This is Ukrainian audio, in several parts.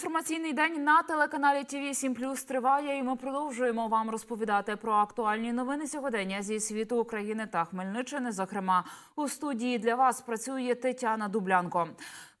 Інформаційний день на телеканалі ТВ 7 триває, і ми продовжуємо вам розповідати про актуальні новини сьогодення зі світу України та Хмельниччини. Зокрема, у студії для вас працює Тетяна Дублянко.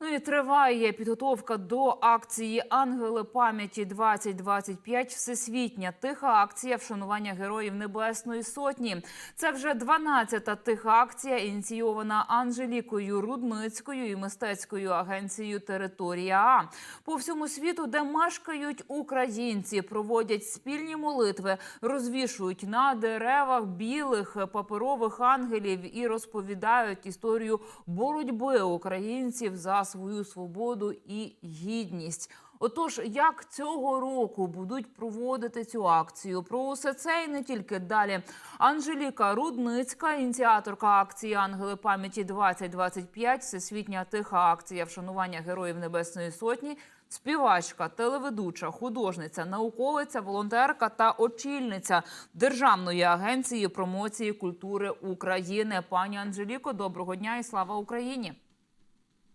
Ну і триває підготовка до акції Ангели пам'яті 2025 Всесвітня тиха акція вшанування героїв Небесної Сотні. Це вже 12-та тиха акція, ініційована Анжелікою Рудницькою і мистецькою агенцією Територія А по всьому світу, де мешкають українці, проводять спільні молитви, розвішують на деревах білих паперових ангелів і розповідають історію боротьби українців за свою свободу і гідність. Отож, як цього року будуть проводити цю акцію? Про усе це і не тільки далі. Анжеліка Рудницька, ініціаторка акції Ангели пам'яті 2025 Всесвітня тиха акція вшанування героїв Небесної Сотні. Співачка, телеведуча, художниця, науковиця, волонтерка та очільниця Державної агенції промоції культури України. Пані Анжеліко, доброго дня і слава Україні!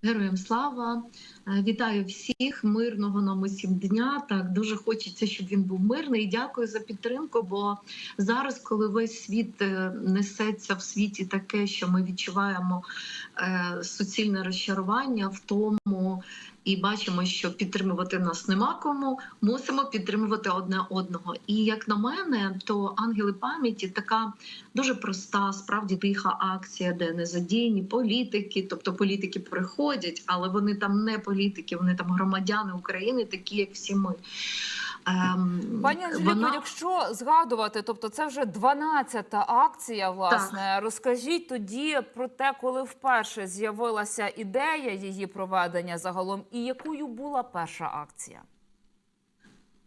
Героям слава! Е, Вітаю всіх! Мирного нам усім дня. Так дуже хочеться, щоб він був мирний. Дякую за підтримку. Бо зараз, коли весь світ е, несеться в світі таке, що ми відчуваємо е, суцільне розчарування в тому. І бачимо, що підтримувати нас нема кому, мусимо підтримувати одне одного. І як на мене, то ангели пам'яті така дуже проста, справді тиха акція, де не задіяні політики, тобто політики приходять, але вони там не політики, вони там громадяни України, такі як всі ми. Ем, Пані Анжеліко, вона- якщо згадувати, тобто це вже 12-та акція, власне. Розкажіть тоді про те, коли вперше з'явилася ідея її проведення загалом, і якою була перша акція?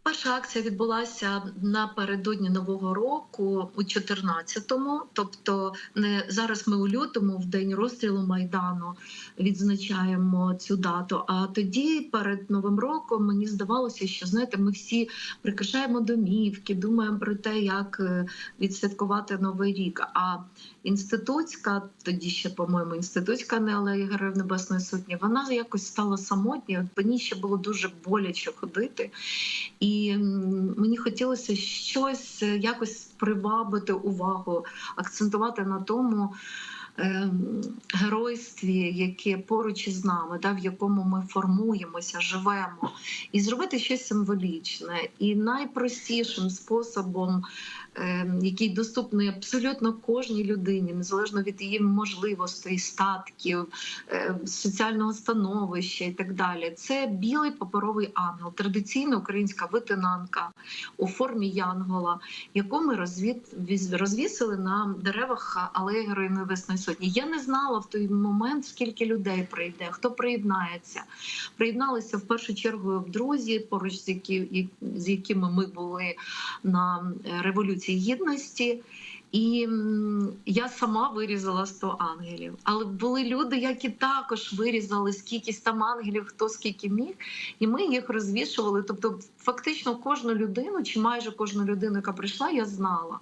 Перша акція відбулася напередодні нового року у 14-му. Тобто, не зараз ми у лютому, в день розстрілу майдану, відзначаємо цю дату. А тоді, перед новим роком, мені здавалося, що знаєте, ми всі прикрашаємо домівки, думаємо про те, як е, відсвяткувати новий рік. А інститутська, тоді ще, по-моєму, інститутська не алея Героїв Небесної Сотні, вона якось стала самотньою. Ній ще було дуже боляче ходити. І мені хотілося щось якось привабити увагу, акцентувати на тому. ем, Геройстві, яке поруч із нами, да, в якому ми формуємося, живемо, і зробити щось символічне. І найпростішим способом, який доступний абсолютно кожній людині, незалежно від її можливостей, статків, е, соціального становища і так далі, це білий паперовий ангел, традиційна українська витинанка у формі янгола, яку ми розвісили на деревах алеї Героїв Небесної Сотні. Я не знала в той момент, скільки людей прийде, хто приєднається. Приєдналися в першу чергу друзі, поруч з, якими ми були на е, революції гідності. І я сама вирізала 100 ангелів. Але були люди, які також вирізали скількись там ангелів, хто скільки міг, і ми їх розвішували. Тобто, фактично, кожну людину, чи майже кожну людину, яка прийшла, я знала.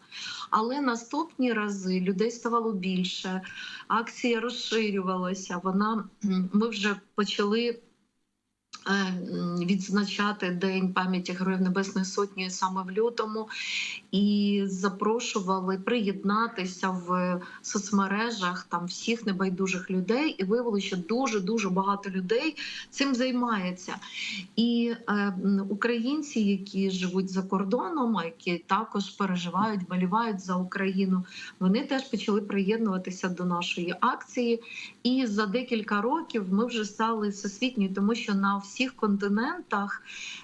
Але наступні рази людей ставало більше, акція розширювалася. Вона ми вже почали. Е, Відзначати День пам'яті Героїв Небесної Сотні саме в лютому, і запрошували приєднатися в соцмережах там всіх небайдужих людей, і виявилося, що дуже дуже багато людей цим займається. І е, українці, які живуть за кордоном, а які також переживають, болівають за Україну, вони теж почали приєднуватися до нашої акції. І за декілька років ми вже стали всесвітньою, тому що на всіх континентах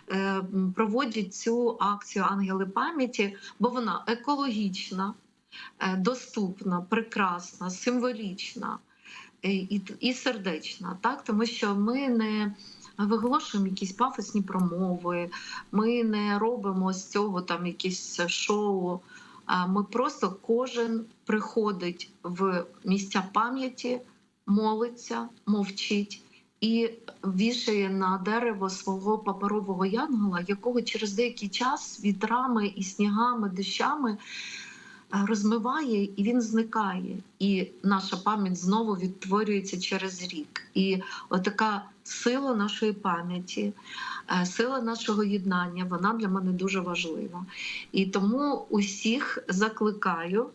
е, проводять цю акцію Ангели пам'яті, бо вона екологічна, е, доступна, прекрасна, символічна е, і, і сердечна. Так? Тому що ми не виголошуємо якісь пафосні промови, ми не робимо з цього там якісь шоу. Ми просто кожен приходить в місця пам'яті, молиться, мовчить і вішає на дерево свого паперового янгола, якого через деякий час вітрами і снігами, дощами е, розмиває, і він зникає. І наша пам'ять знову відтворюється через рік. І отака сила нашої пам'яті, е, сила нашого єднання, вона для мене дуже важлива. І тому усіх закликаю.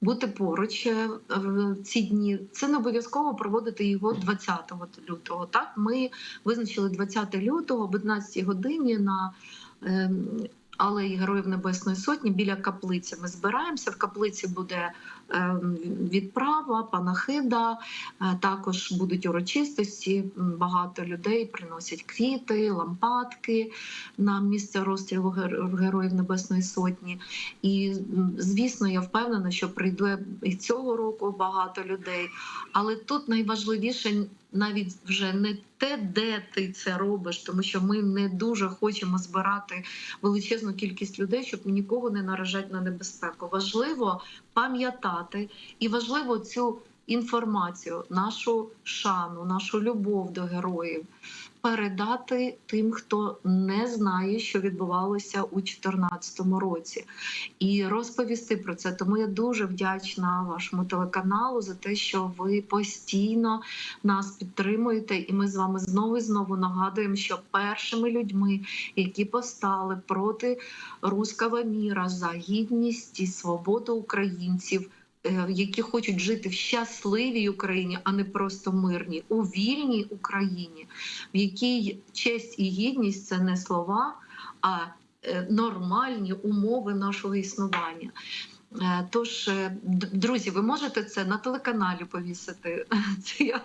Бути поруч е, в ці дні це не обов'язково проводити його 20 лютого. Так, ми визначили 20 лютого об 11 годині на ем, алеї Героїв Небесної Сотні біля каплиці. Ми збираємося. В каплиці буде відправа, панахида. Е, Також будуть урочистості. Багато людей приносять квіти, лампадки на місце розстрілу Героїв Небесної Сотні. І звісно, я впевнена, що прийде і цього року багато людей. Але тут найважливіше навіть вже не те, де ти це робиш, тому що ми не дуже хочемо збирати величезну кількість людей, щоб нікого не наражати на небезпеку. Важливо пам'ятати і важливо цю інформацію, нашу шану, нашу любов до героїв передати тим, хто не знає, що відбувалося у 2014 році, і розповісти про це. Тому я дуже вдячна вашому телеканалу за те, що ви постійно нас підтримуєте, і ми з вами знову і знову нагадуємо, що першими людьми, які постали проти руского міра за гідність і свободу українців. Е, Які хочуть жити в щасливій Україні, а не просто мирній, у вільній Україні, в якій честь і гідність це не слова, а е, нормальні умови нашого існування. Е, Тож, друзі, ви можете це на телеканалі повісити. Це я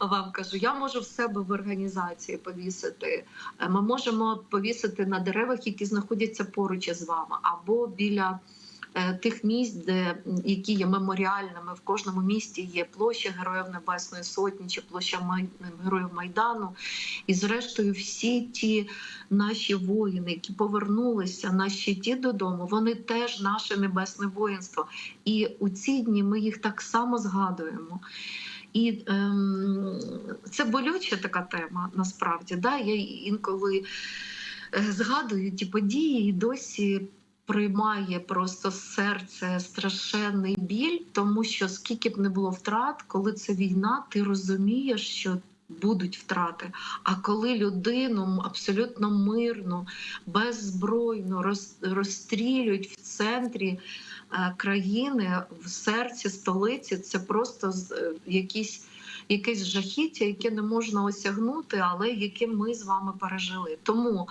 вам кажу. Я можу в себе в організації повісити. Ми можемо повісити на деревах, які знаходяться поруч із вами, або біля. Е, Тих місць, де які є меморіальними, в кожному місті є площа Героїв Небесної Сотні чи площа Героїв Майдану. І зрештою, всі ті наші воїни, які повернулися на щиті додому, вони теж наше небесне воїнство. І у ці дні ми їх так само згадуємо. І ем, це болюча така тема насправді. Да? Я інколи е, згадую ті події і досі. Приймає просто серце страшенний біль, тому що скільки б не було втрат, коли це війна, ти розумієш, що будуть втрати. А коли людину абсолютно мирно, беззбройно роз, розстрілюють в центрі е, країни, в серці столиці, це просто е, якісь. Якесь жахіття, яке не можна осягнути, але яке ми з вами пережили. Тому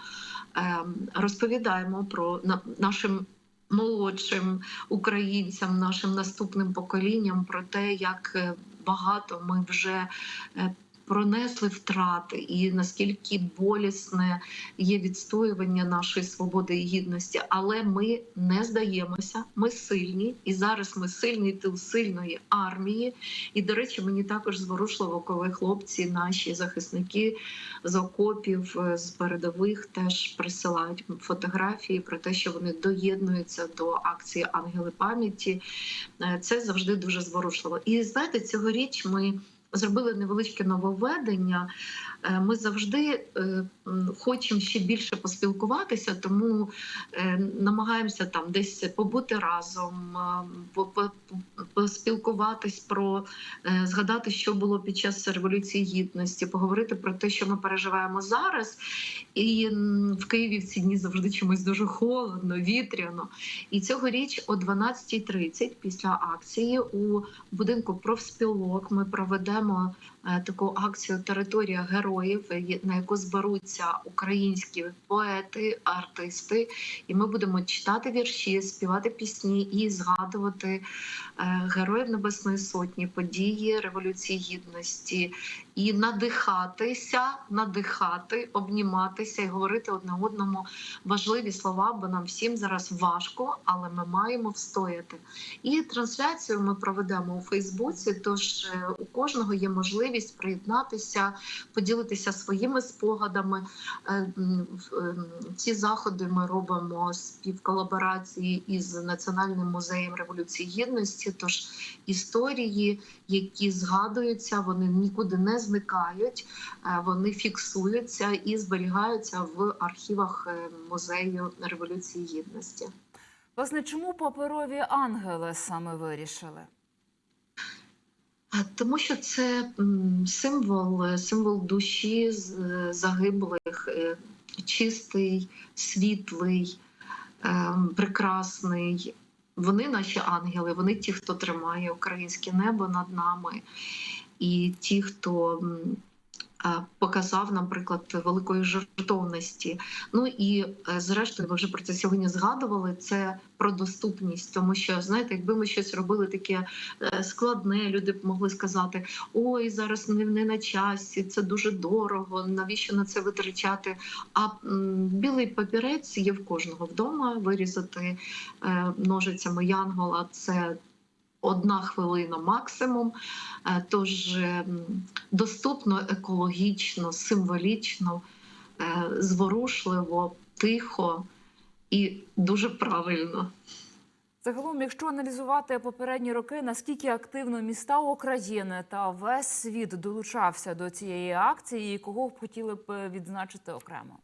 розповідаємо про на- нашим молодшим українцям, нашим наступним поколінням про те, як е, багато ми вже е, пронесли втрати, і наскільки болісне є відстоювання нашої свободи і гідності. Але ми не здаємося, ми сильні, і зараз ми сильний тил сильної армії. І, до речі, мені також зворушливо, коли хлопці, наші захисники з окопів, е, з передових теж присилають фотографії про те, що вони доєднуються до акції Ангели пам'яті. Е, Це завжди дуже зворушливо. І знаєте, цьогоріч ми. Зробили невеличке нововведення. Е, Ми завжди е, хочемо ще більше поспілкуватися, тому е, намагаємося там десь побути разом, по- по- поспілкуватись про згадати, що було під час революції гідності, поговорити про те, що ми переживаємо зараз. І в Києві в ці дні завжди чомусь дуже холодно, вітряно. І цьогоріч о 12.30 після акції у будинку профспілок ми проведемо таку акцію Територія героїв, е, на яку зберуться українські поети, артисти, і ми будемо читати вірші, співати пісні і згадувати е, героїв Небесної Сотні, події Революції Гідності і надихатися, надихати, обніматися і говорити одне одному важливі слова, бо нам всім зараз важко, але ми маємо встояти. І трансляцію ми проведемо у Фейсбуці. Тож е, у кожного є можливість приєднатися, поділитися своїми спогадами. Е, ем, Ці заходи ми робимо співколаборації із Національним музеєм революції гідності. Тож історії, які згадуються, вони нікуди не зникають, е, вони фіксуються і зберігаються в архівах е, музею революції гідності. Власне, чому паперові ангели саме вирішили? Тому що це символ, е, символ душі загиблих, чистий, світлий, прекрасний. Вони наші ангели, вони ті, хто тримає українське небо над нами, і ті, хто показав, наприклад, великої жертовності. Ну і е, зрештою, ви вже про це сьогодні згадували. Це про доступність, тому що знаєте, якби ми щось робили таке е, складне, люди б могли сказати: ой, зараз не, не на часі, це дуже дорого. Навіщо на це витрачати? А м, білий папірець є в кожного вдома. Вирізати е, ножицями янгола це. Одна хвилина максимум, Е, тож доступно, екологічно, символічно, е, зворушливо, тихо і дуже правильно. Загалом, якщо аналізувати попередні роки, наскільки активно міста України та весь світ долучався до цієї акції, і кого б хотіли б відзначити окремо?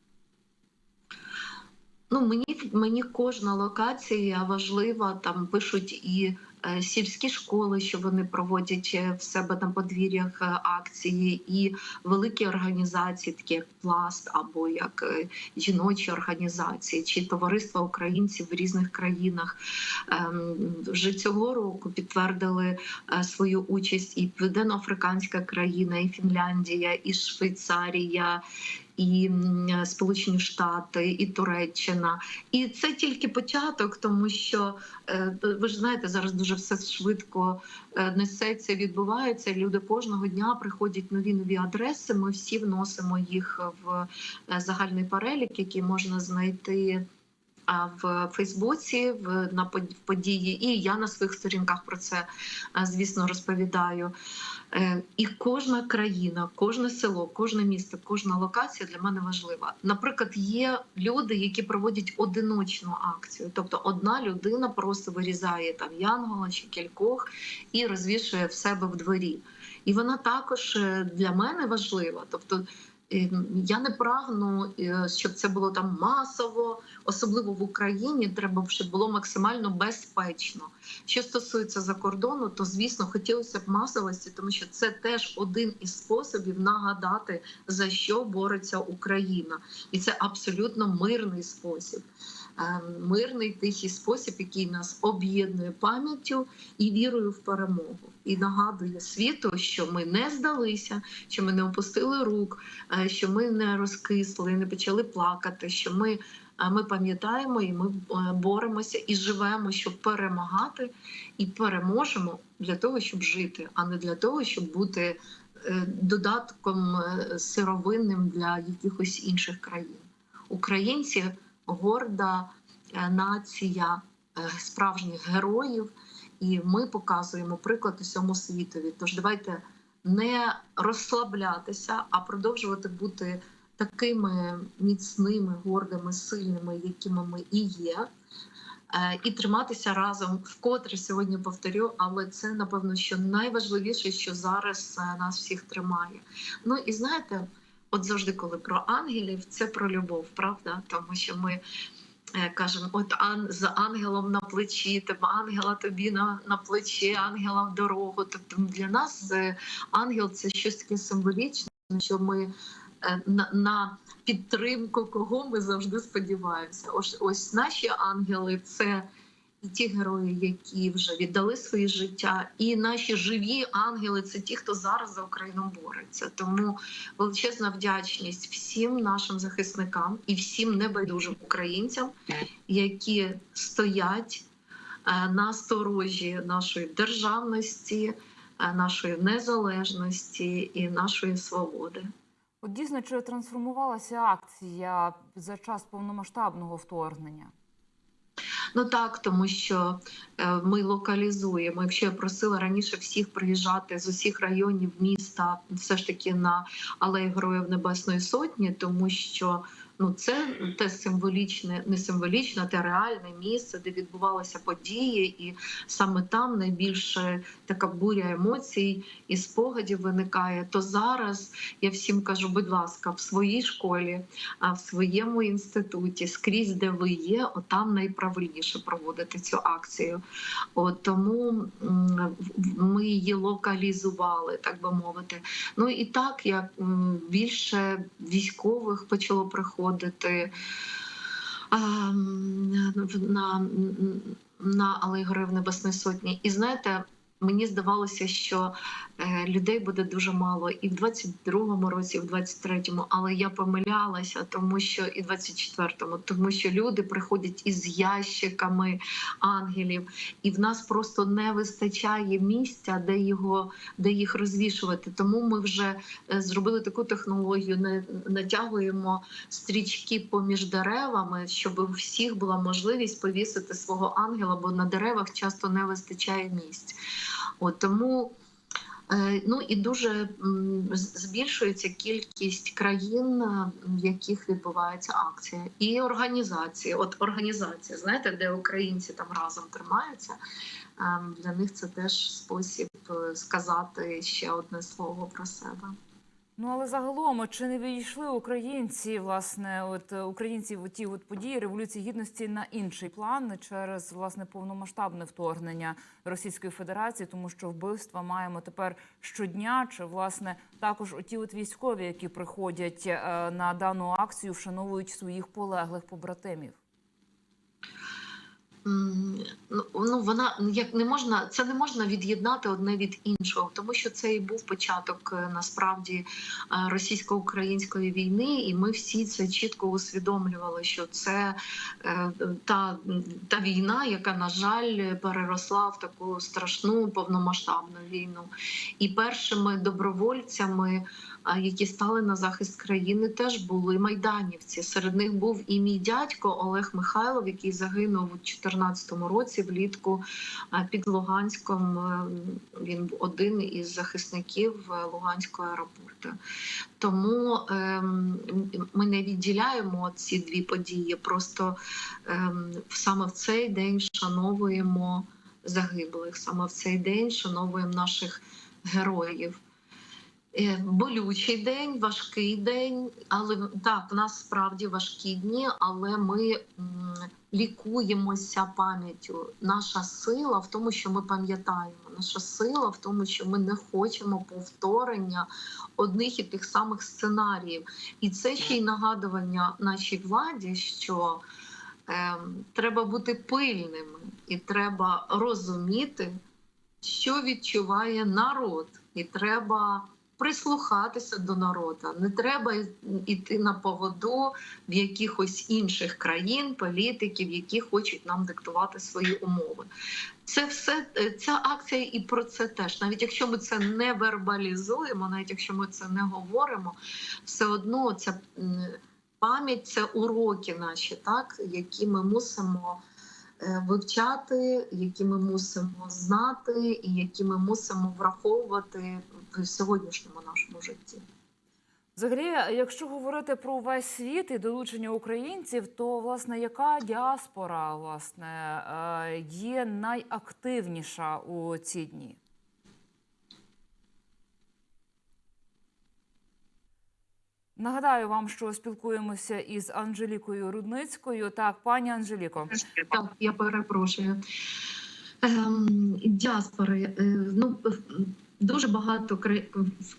Ну мені мені кожна локація важлива. Там пишуть і сільські школи, що вони проводять е, в себе на подвір'ях е, акції, і великі організації, такі як пласт або як е, жіночі організації чи товариства українців в різних країнах. Ем, Вже цього року підтвердили е, свою участь і Південно-Африканська країна, і Фінляндія, і Швейцарія і Сполучені Штати, і Туреччина. І це тільки початок, тому що е, ви ж знаєте, зараз дуже все швидко е, несеться, відбувається. Люди кожного дня приходять нові нові адреси. Ми всі вносимо їх в е, загальний перелік, який можна знайти. В Фейсбуці в на події, і я на своїх сторінках про це звісно розповідаю. Е, І кожна країна, кожне село, кожне місто, кожна локація для мене важлива. Наприклад, є люди, які проводять одиночну акцію, тобто одна людина просто вирізає там янгола чи кількох і розвішує в себе в дворі. І вона також е, для мене важлива. Тобто е, я не прагну, е, щоб це було там масово, особливо в Україні. Треба, щоб було максимально безпечно. Що стосується закордону, то звісно хотілося б масовості, тому що це теж один із способів нагадати за що бореться Україна, і це абсолютно мирний спосіб. Мирний тихий спосіб, який нас об'єднує пам'яттю і вірою в перемогу, і нагадує світу, що ми не здалися, що ми не опустили рук, е, що ми не розкисли, не почали плакати. Що ми, ми пам'ятаємо і ми е, боремося і живемо, щоб перемагати, і переможемо для того, щоб жити, а не для того, щоб бути е, додатком сировинним для якихось інших країн. Українці горда е, нація е, справжніх героїв, і ми показуємо приклад усьому світові. Тож давайте не розслаблятися, а продовжувати бути такими міцними, гордими, сильними, якими ми і є. Е, І триматися разом, вкотре сьогодні повторю, але це напевно що найважливіше, що зараз нас всіх тримає. Ну і знаєте, от завжди, коли про ангелів, це про любов, правда? Тому що ми е, кажемо, от ан з ангелом на плечі, тебе ангела тобі на, на плечі, ангела в дорогу. Тобто для нас е, ангел це щось таке символічне, що ми е, на, на підтримку кого ми завжди сподіваємося. Ось ось наші ангели це. І ті герої, які вже віддали своє життя, і наші живі ангели це ті, хто зараз за Україну бореться. Тому величезна вдячність всім нашим захисникам і всім небайдужим українцям, які стоять е, на сторожі нашої державності, е, нашої незалежності і нашої свободи. От дійсно, чи трансформувалася акція за час повномасштабного вторгнення? Ну так, тому що е, ми локалізуємо. Якщо я просила раніше всіх приїжджати з усіх районів міста, все ж таки на алею Героїв Небесної Сотні, тому що Ну це те символічне, не символічне, те реальне місце, де відбувалися події, і саме там найбільше така буря емоцій і спогадів виникає. То зараз я всім кажу, будь ласка, в своїй школі, а в своєму інституті, скрізь, де ви є, отам найправильніше проводити цю акцію. От тому ми її локалізували, так би мовити. Ну і так як більше військових почало приходити. А, м, в- на, на Алеї Героїв Небесної Сотні. І знаєте, мені здавалося, що людей буде дуже мало і в 22-му році, і в 23-му, але я помилялася, тому що і в 24-му, тому що люди приходять із ящиками ангелів, і в нас просто не вистачає місця, де його де їх розвішувати. Тому ми вже е, зробили таку технологію, не натягуємо стрічки поміж деревами, щоб у всіх була можливість повісити свого ангела, бо на деревах часто не вистачає місць. От тому. Е, Ну і дуже збільшується кількість країн, е, в яких відбувається акція, і організації. От організація, знаєте, де українці там разом тримаються. е, Для них це теж спосіб е, сказати ще одне слово про себе. Ну але загалом, чи не війшли українці, власне, от е, українці в ті от події революції гідності на інший план через власне повномасштабне вторгнення Російської Федерації, тому що вбивства маємо тепер щодня, чи власне також оті от військові, які приходять е, на дану акцію, вшановують своїх полеглих побратимів. Ну, ну вона як не можна, це не можна від'єднати одне від іншого, тому що це і був початок е, насправді е, російсько-української війни, і ми всі це чітко усвідомлювали, що це е, та, та війна, яка на жаль переросла в таку страшну повномасштабну війну. І першими добровольцями, які стали на захист країни, теж були майданівці. Серед них був і мій дядько Олег Михайлов, який загинув у 2014 році влітку під Луганськом. Е, Він був один із захисників е, Луганського аеропорту. Тому ем, ми не відділяємо ці дві події. Просто ем, саме в цей день вшановуємо загиблих, саме в цей день вшановуємо наших героїв. Е, Болючий день, важкий день, але так, в нас справді важкі дні, але ми лікуємося пам'яттю. Наша сила в тому, що ми пам'ятаємо. Наша сила в тому, що ми не хочемо повторення одних і тих самих сценаріїв. І це ще й нагадування нашій владі, що ем, треба бути пильними і треба розуміти, що відчуває народ, і треба прислухатися до народу. Не треба йти на поводу в якихось інших країн, політиків, які хочуть нам диктувати свої умови. Це все е, ця акція і про це теж. Навіть якщо ми це не вербалізуємо, навіть якщо ми це не говоримо, все одно ця пам'ять це уроки наші, так які ми мусимо е, вивчати, які ми мусимо знати, і які ми мусимо враховувати в сьогоднішньому нашому житті. Взагалі, якщо говорити про увесь світ і долучення українців, то власне яка діаспора власне е, є найактивніша у ці дні? Нагадаю вам, що спілкуємося із Анжелікою Рудницькою. Так, пані Анжеліко. Так, я перепрошую. Ем, діаспори. Е, ну, дуже багато кра-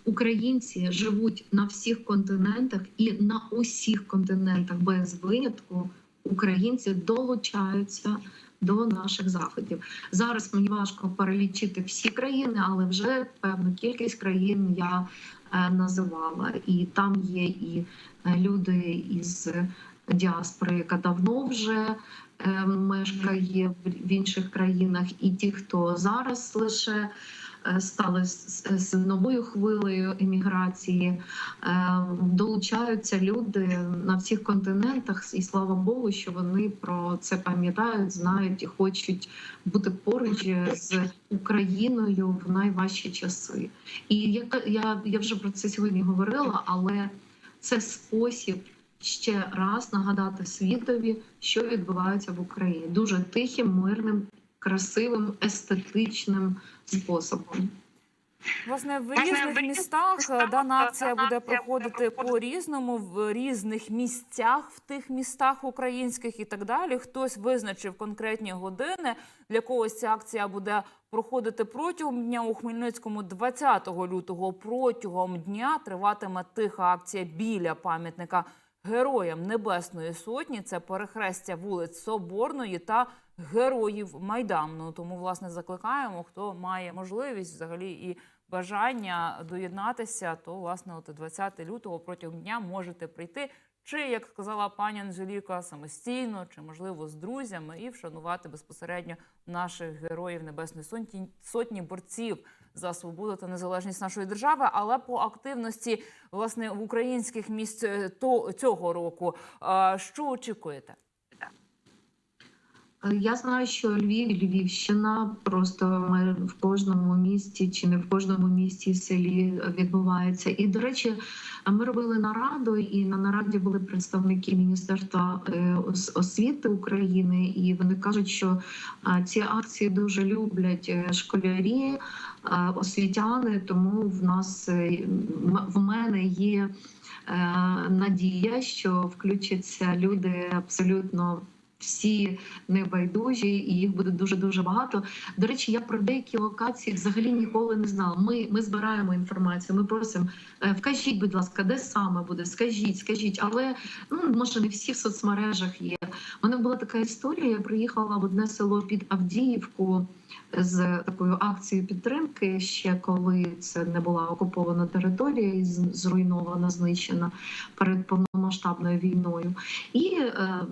українці живуть на всіх континентах і на усіх континентах без винятку українці долучаються до наших заходів. Зараз мені важко перелічити всі країни, але вже певну кількість країн я е, називала. І там є і е, люди із діаспори, яка давно вже е, мешкає в інших країнах, і ті, хто зараз лише стали з, з новою хвилею еміграції, е, долучаються люди на всіх континентах, і слава Богу, що вони про це пам'ятають, знають і хочуть бути поруч з Україною в найважчі часи. І я, я, я вже про це сьогодні говорила, але це спосіб ще раз нагадати світові, що відбувається в Україні дуже тихим, мирним, красивим, естетичним способом. Власне, в різних містах е, дана е, акція буде проходити по різному в різних місцях в тих містах українських і так далі. Хтось визначив конкретні години. Для когось ця акція буде проходити протягом дня у Хмельницькому 20 лютого. Протягом дня триватиме тиха акція біля пам'ятника героям Небесної Сотні. Це перехрестя вулиць Соборної та героїв Майдану. Тому, власне, закликаємо, хто має можливість взагалі і бажання доєднатися, то власне от 20 лютого протягом дня можете прийти. Чи, як сказала пані Анжеліка, самостійно, чи можливо з друзями, і вшанувати безпосередньо наших героїв Небесної Сотні, сотні борців за свободу та незалежність нашої держави. Але по активності власне в українських місць е, то цього року, що очікуєте? Е, Я знаю, що Львів, Львівщина просто ми в кожному місті чи не в кожному місті селі відбувається. І до речі, ми робили нараду, і на нараді були представники Міністерства е, освіти України, і вони кажуть, що ці акції дуже люблять е, школярі, освітяни. Тому в нас е, в мене є е, надія, що включаться люди абсолютно всі небайдужі, і їх буде дуже дуже багато. До речі, я про деякі локації взагалі ніколи не знала. Ми, ми збираємо інформацію. Ми просимо е, вкажіть, будь ласка, де саме буде? Скажіть, скажіть, але ну може не всі в соцмережах є. У мене була така історія. Я приїхала в одне село під Авдіївку з такою акцією підтримки, ще коли це не була окупована територія і зруйнована, знищена перед повномасштабною війною. І е,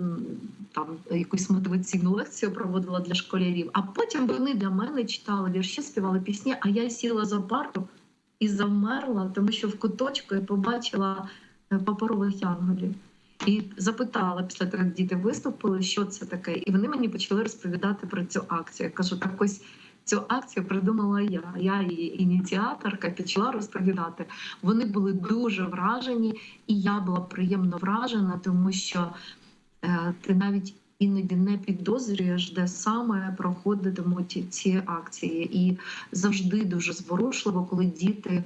там якусь мотиваційну лекцію проводила для школярів. А потім вони для мене читали вірші, співали пісні. А я сіла за парту і завмерла, тому що в куточку я побачила е, паперових янголів. І запитала після того, як діти виступили, що це таке, і вони мені почали розповідати про цю акцію. Я кажу, так ось цю акцію придумала я. Я її ініціаторка почала розповідати. Вони були дуже вражені, і я була приємно вражена, тому що е, ти навіть іноді не підозрюєш, де саме проходитимуть ці акції, і завжди дуже зворушливо, коли діти.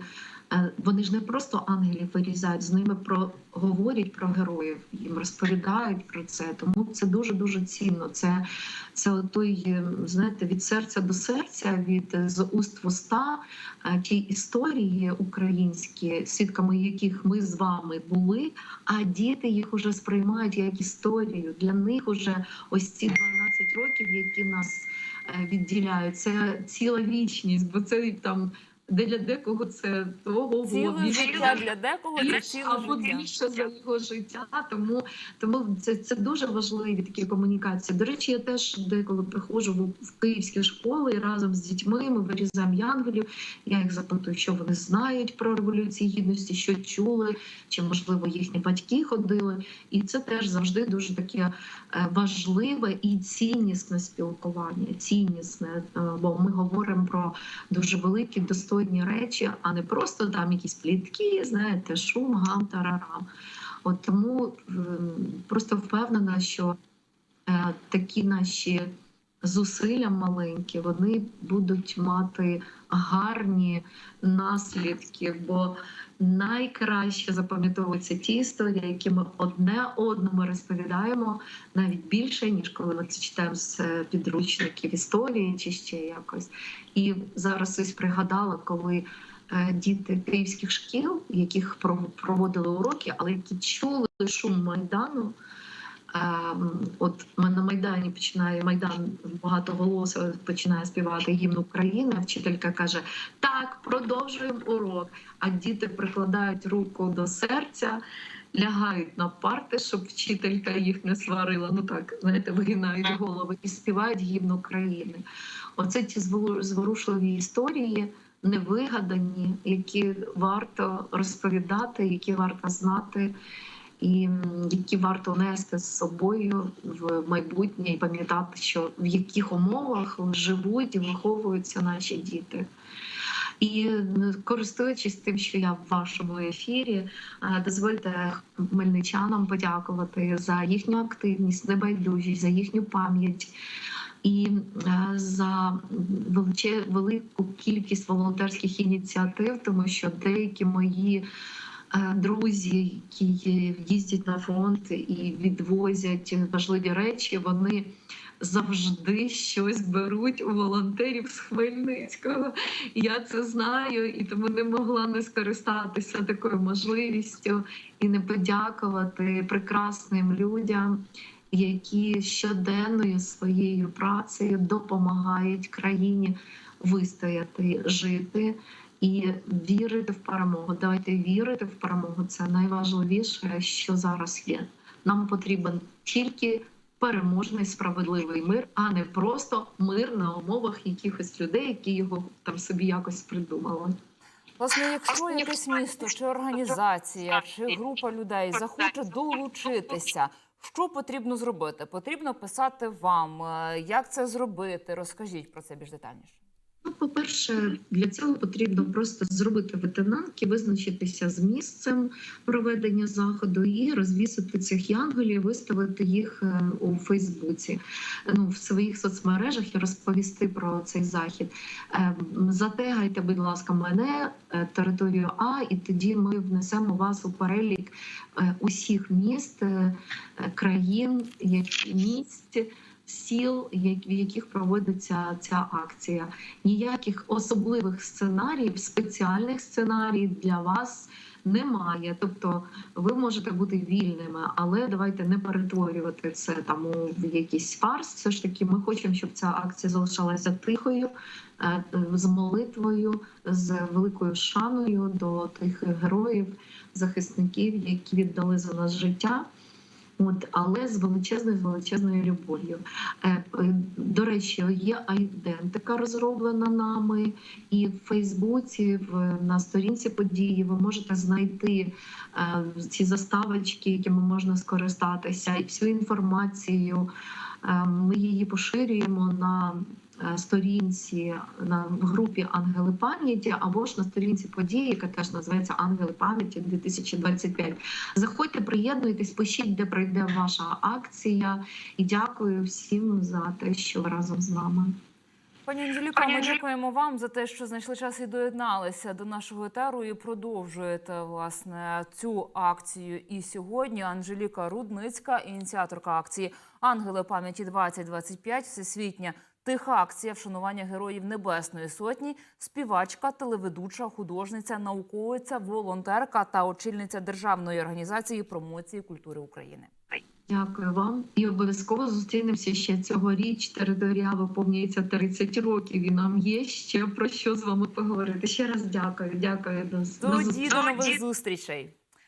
Вони ж не просто ангелів вирізають, з ними про говорять про героїв, їм розповідають про це. Тому це дуже дуже цінно. Це, це той, е, знаєте, від серця до серця, від е, з уст в уста е, ті історії українські, свідками яких ми з вами були. А діти їх уже сприймають як історію. Для них уже ось ці 12 років, які нас е, відділяють, це ціла вічність, бо це там. Для декого це того Ціле більше життя для декого це ціле або життя. більше за його життя. Тому тому це, це дуже важливі такі комунікації. До речі, я теж деколи приходжу в, в київські школи і разом з дітьми ми вирізаємо янголів. Я їх запитую, що вони знають про революцію гідності, що чули, чи можливо їхні батьки ходили. І це теж завжди дуже таке е, важливе і ціннісне спілкування. Ціннісне, е, бо ми говоримо про дуже великі достойні речі, а не просто там якісь плітки, знаєте, шум, гам, тарарам. От тому просто впевнена, що е, такі наші зусилля маленькі, вони будуть мати гарні наслідки, бо найкраще запам'ятовуються ті історії, які ми одне одному розповідаємо навіть більше, ніж коли ми це читаємо з е, підручників історії чи ще якось. І зараз ось пригадала, коли е, діти київських шкіл, яких пров- проводили уроки, але які чули шум майдану. От на майдані починає майдан багатоголосо починає співати гімн України. Вчителька каже: Так, продовжуємо урок. А діти прикладають руку до серця, лягають на парти, щоб вчителька їх не сварила. Ну так знаєте, вигинають голови і співають гімн України. Оце ті звору- зворушливі історії, невигадані, які варто розповідати, які варто знати, і які варто нести з собою в майбутнє і пам'ятати, що в яких умовах живуть і виховуються наші діти. І користуючись тим, що я в вашому ефірі, е, дозвольте хмельничанам подякувати за їхню активність, небайдужість, за їхню пам'ять. І е, за велику кількість волонтерських ініціатив, тому що деякі мої друзі, які їздять на фронт і відвозять важливі речі, вони завжди щось беруть у волонтерів з Хмельницького. Я це знаю, і тому не могла не скористатися такою можливістю і не подякувати прекрасним людям, які щоденною своєю працею допомагають країні вистояти, жити. І вірити в перемогу. Давайте вірити в перемогу. Це найважливіше, що зараз є. Нам потрібен тільки переможний справедливий мир, а не просто мир на умовах якихось людей, які його там собі якось придумали. Власне, якщо якесь місто чи організація, чи група людей захоче долучитися, що потрібно зробити? Потрібно писати вам. Е, Як це зробити? Розкажіть про це більш детальніше. По-перше, для цього потрібно просто зробити ветенанки, визначитися з місцем проведення заходу і розвісити цих янголів, виставити їх е, у Фейсбуці, ну в своїх соцмережах і розповісти про цей захід. Е, Затегайте, будь ласка, мене е, територію А, і тоді ми внесемо вас у перелік е, усіх міст, країн, які місць. Сіл, в яких проводиться ця акція, ніяких особливих сценаріїв, спеціальних сценаріїв для вас немає. Тобто ви можете бути вільними, але давайте не перетворювати це там в якийсь фарс. Все ж таки, ми хочемо, щоб ця акція залишалася тихою, е, з молитвою, з великою шаною до тих героїв, захисників, які віддали за нас життя. От, але з величезною з величезною любов'ю. Е, До речі, є айдентика розроблена нами, і в Фейсбуці, в на сторінці події, ви можете знайти е, ці заставочки, якими можна скористатися, і всю інформацію. Е, Ми її поширюємо на сторінці на в групі Ангели пам'яті або ж на сторінці події, яка теж називається Ангели пам'яті 2025. Заходьте, приєднуйтесь, пишіть, де пройде ваша акція. І дякую всім за те, що ви разом з нами. Пані Анжеліко, ми дякуємо вам за те, що знайшли час і доєдналися до нашого етеру і продовжуєте власне цю акцію. І сьогодні Анжеліка Рудницька, ініціаторка акції Ангели пам'яті 2025 всесвітня. Тиха акція вшанування героїв Небесної Сотні, співачка, телеведуча, художниця, науковиця, волонтерка та очільниця державної організації промоції культури України. Дякую вам і обов'язково зустрінемося ще цьогоріч. Територія виповнюється 30 років, і нам є ще про що з вами поговорити. Ще раз дякую. Дякую до, до Тоді до нових зустрічей.